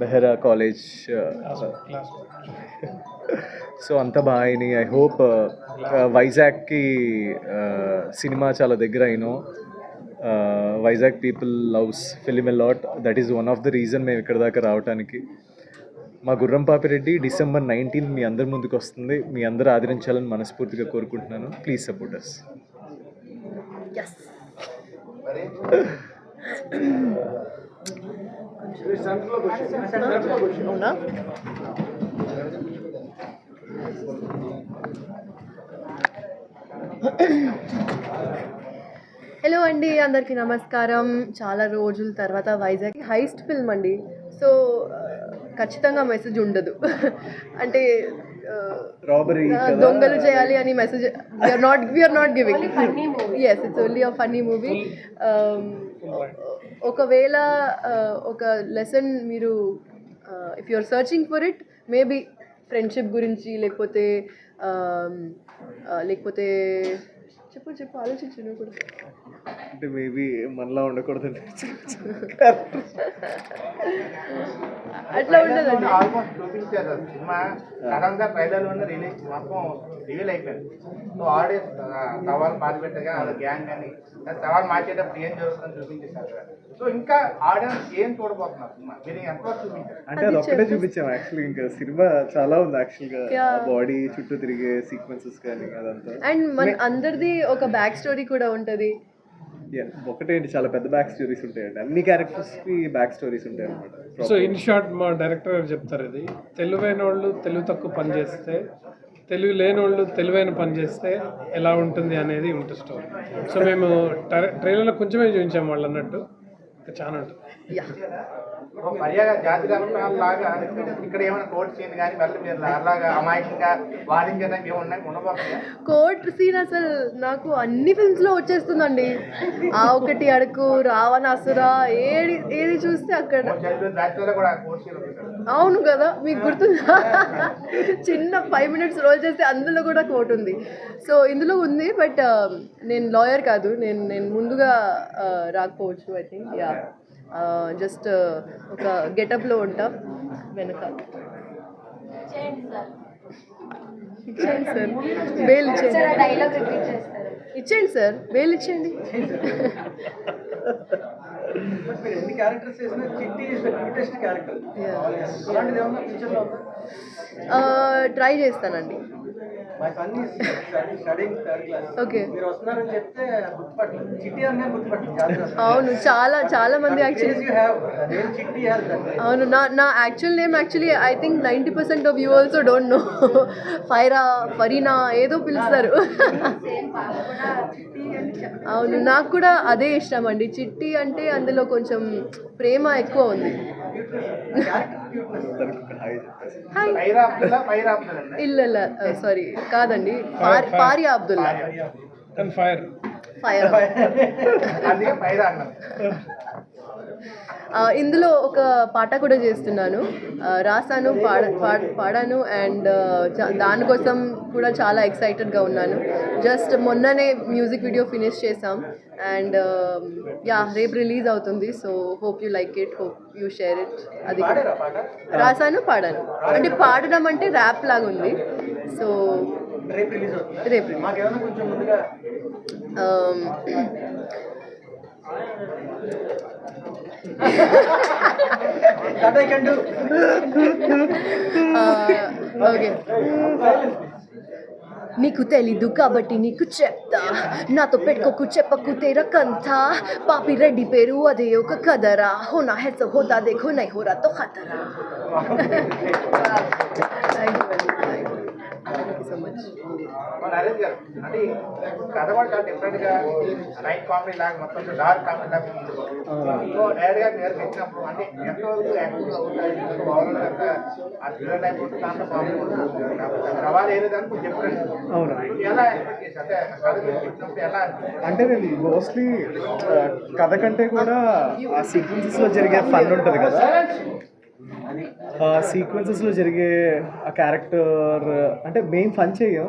Behera college so అంత బాగా అయినాయి. ఐ హోప్ వైజాగ్కి సినిమా చాలా దగ్గర అయినో. Vizag people loves film a lot that is one of the reason మేము ఇక్కడ దాకా రావడానికి మా గుర్రం పాపిరెడ్డి డిసెంబర్ నైన్టీన్త్ మీ అందరి ముందుకు వస్తుంది. మీ అందరూ ఆదరించాలని మనస్ఫూర్తిగా కోరుకుంటున్నాను. ప్లీజ్ సపోర్ట్ అస్ అవునా హలో అండి అందరికీ నమస్కారం. చాలా రోజుల తర్వాత వైజాగ్ హైస్ట్ ఫిల్మ్ అండి. సో ఖచ్చితంగా మెసేజ్ ఉండదు. అంటే రాబరీ దొంగలు చేయాలి అని message we're not we're not giving yes it's only a funny movie ఒకవేళ ఒక లెసన్ మీరు if you are searching for it maybe friendship గురించి లేకపోతే లేకపోతే చెప్పు చెప్పు ఆలోచించు నువ్వు కూడా. అంటే మేబీ మనలా ఉండకూడదండి. అట్లా ఉండదండి. ఆల్మోస్ట్ చూపించారు. సినిమా సడన్గా ట్రైలర్లోనే రిలీజ్ మొత్తం రివీల్ అయిపోయింది. సో ఆడియన్స్ సవాల్ పాతి పెట్టగా అది గ్యాంగ్ అని. సవాల్ మార్చేటప్పుడు ఏం జరుగుతుందని చూపించేశారు సో ఇంకా ఆడియన్స్ ఏం చూడబోతున్నారు సినిమా? మీరు ఎంతవరకు చూపించారు? అంటే అది ఒక్కటే చూపించాం యాక్చువల్లీ ఇంకా సినిమా చాలా ఉంది యాక్చువల్గా Yeah. బాడీ చుట్టూ తిరిగే సీక్వెన్సెస్ కానీ అదంతా. అండ్ మన అందరిది ఒక బ్యాక్ స్టోరీ కూడా ఉంటుంది. ఒకటేంటి చాలా పెద్ద బ్యాక్ స్టోరీస్ ఉంటాయండి. అన్ని క్యారెక్టర్స్కి బ్యాక్ స్టోరీస్ ఉంటాయి అనమాట సో ఇన్ షార్ట్ మా డైరెక్టర్ గారు చెప్తారు ఇది. తెలివైన వాళ్ళు తెలివి తక్కువ పని చేస్తే తెలివి లేని వాళ్ళు తెలివైన పని చేస్తే ఎలా ఉంటుంది అనేది ఉంటుంది స్టోరీ సో మేము ట్రైలర్లో కొంచెమే చూపించాము వాళ్ళు అన్నట్టు చాలా లాగా ఇక్కడ ఏమైనా కోర్టు సీన్ కానీ మళ్ళీ మీరు అలాగా అమాయకంగా వాదించడానికి ఏమన్నా ఉండబోతున్నాయా? కోర్ట్ సీన్ అసలు నాకు అన్ని ఫిల్మ్స్లో వచ్చేస్తుందండి. ఆ ఒకటి అడుగు రావణాసుర ఏది ఏది చూస్తే అక్కడ కూడా కోర్టు సీన్ ఉంటుంది అవును కదా మీకు గుర్తుందా? చిన్న ఫైవ్ మినిట్స్ రోల్ చేస్తే అందులో కూడా కోట్ ఉంది. సో ఇందులో ఉంది బట్ నేను లాయర్ కాదు నేను నేను ముందుగా ఆ, రాకపోవచ్చు ఐ థింక్ యా జస్ట్ ఒక గెటప్లో ఉంటా వెనక. ఇచ్చేయండి సార్ బెయిల్ ఇచ్చేయండి. ఇచ్చేయండి సార్ బెయిల్ ఇచ్చేయండి మీరు ఎన్ని క్యారెక్టర్స్ చేసినా చిట్టి ఇస్ ద క్యూటెస్ట్ క్యారెక్టర్. అలాంటిది ఏమన్నా ఫ్యూచర్లో ట్రై చేస్తానండి. My son studying third class okay మీరు వస్తున్నారని చెప్తే గుర్తుపట్టలేదు చిట్టి గుర్తుపట్టలేదు అవును చాలా చాలా మంది యాక్చువల్లీ యూ చిట్టి అవును నా నా actual name actually I think ninety percent of you also don't know ఫైరా Farina ఏదో పిలుస్తారు. అవును నాకు కూడా అదే ఇష్టం అండి. చిట్టి అంటే అందులో కొంచెం ప్రేమ ఎక్కువ ఉంది. పైరా అబ్దుల్లా కాదండి. పారి పారియా అబ్దుల్లా. ఫైర్. ఇందులో ఒక పాట కూడా చేస్తున్నాను. రాసాను పాడ పాడ- పాడాను అండ్ దానికోసం కూడా చాలా ఎక్సైటెడ్గా ఉన్నాను. జస్ట్ మొన్ననే మ్యూజిక్ వీడియో ఫినిష్ చేసాం అండ్ యా రేపు రిలీజ్ అవుతుంది. So hope you like it hope you share it అది రాసాను పాడాను. అంటే పాడడం అంటే ర్యాప్ లాగా ఉంది సో రేపు రిలీజ్ అవుతుంది? రేపు release. మాకేమైనా కొంచెం ముందుగా um, that I can do okay నీకు తెలీదు కాబట్టి నీకు చెప్తా. నాతో పెట్టుకోకు చెప్పకు తెర కంథ పాపి రెడ్డి పేరు అదే ఒక కదరా హోనా హెస్ హోతా దేఖో నై హోరా తో ఖతరా. థ్యాంక్ యూ అండి థ్యాంక్ యూ సో మచ్ మన నరేష్ గారు అంటే కథ కూడా చాలా డిఫరెంట్గా నైట్ కామెడీ లాగా మొత్తం డార్క్ కామెడీ లాగా ఉంది. సో డైరెక్ట్గా మీరు పెట్టినప్పుడు అంటే ఎంతవరకు యాక్టివ్ అవుతాయి ఓవరాల్గా ఆ థ్రిల్లర్ టైప్ ఉంటుంది దాంట్లో కామెడీ ఉంటుంది రవాలు ఏదో దానికి డిఫరెంట్ అవును. ఎలా ఎక్స్పెక్ట్ చేసి అంటే కథ ఎలా నేను మోస్ట్లీ కథ కంటే కూడా ఆ సీక్వెన్సెస్లో జరిగే ఫన్ ఉంటుంది కదా. సీక్వెన్సెస్లో జరిగే ఆ క్యారెక్టర్ అంటే మెయిన్ ఫన్ చేయం.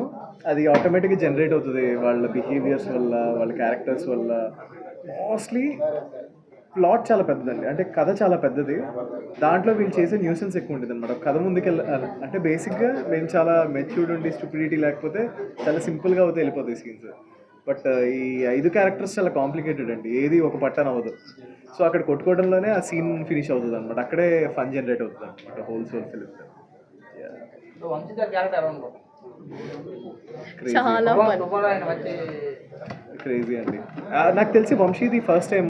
అది ఆటోమేటిక్గా జనరేట్ అవుతుంది వాళ్ళ బిహేవియర్స్ వల్ల వాళ్ళ క్యారెక్టర్స్ వల్ల. మోస్ట్లీ ప్లాట్ చాలా పెద్దదండి. అంటే కథ చాలా పెద్దది. దాంట్లో వీళ్ళు చేసే న్యూసెన్స్ ఎక్కువ ఉంటుంది అనమాట కథ ముందుకెళ్ళ అంటే బేసిక్గా మేము చాలా మెచ్యూర్డ్ ఉండి స్టూపిడిటీ లేకపోతే చాలా సింపుల్గా అవుతే వెళ్ళిపోతాయి సీన్స్ బట్ ఈ ఐదు క్యారెక్టర్స్ చాలా కాంప్లికేటెడ్ అండి. ఏది ఒక పట్టన అవ్వదు సో అక్కడ కొట్టుకోవడంలోనే ఆ సీన్ ఫినిష్ అవుతుంది అనమాట అక్కడే ఫన్ జనరేట్ అవుతుంది అనమాట హోల్ సోల్ ఫిలిం. చాలా క్రేజీ అండి. నాకు తెలిసి వంశీది ఫస్ట్ టైం